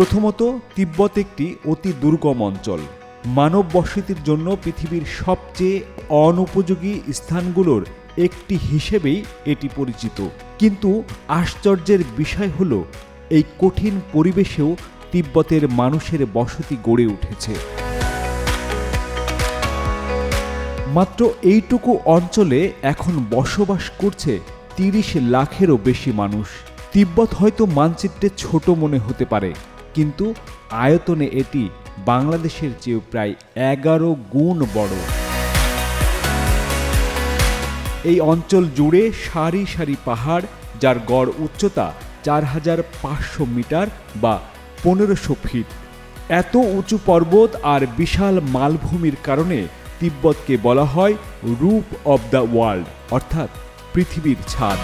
প্রথমত তিব্বত একটি অতি দুর্গম অঞ্চল। মানব বসতির জন্য পৃথিবীর সবচেয়ে অনুপযোগী স্থানগুলোর একটি হিসেবেই এটি পরিচিত। কিন্তু আশ্চর্যের বিষয় হল, এই কঠিন পরিবেশেও তিব্বতের মানুষের বসতি গড়ে উঠেছে। মাত্র এইটুকু অঞ্চলে এখন বসবাস করছে তিরিশ লাখেরও বেশি মানুষ। তিব্বত হয়তো মানচিত্রে ছোট মনে হতে পারে কিন্তু আয়তনে এটি বাংলাদেশের চেয়েও প্রায় এগারো গুণ বড়। এই অঞ্চল জুড়ে সারি সারি পাহাড়, যার গড় উচ্চতা চার হাজার পাঁচশো মিটার বা পনেরোশো ফিট। এত উঁচু পর্বত আর বিশাল মালভূমির কারণে তিব্বতকে বলা হয় রূপ অব দ্য ওয়ার্ল্ড, অর্থাৎ পৃথিবীর ছাদ।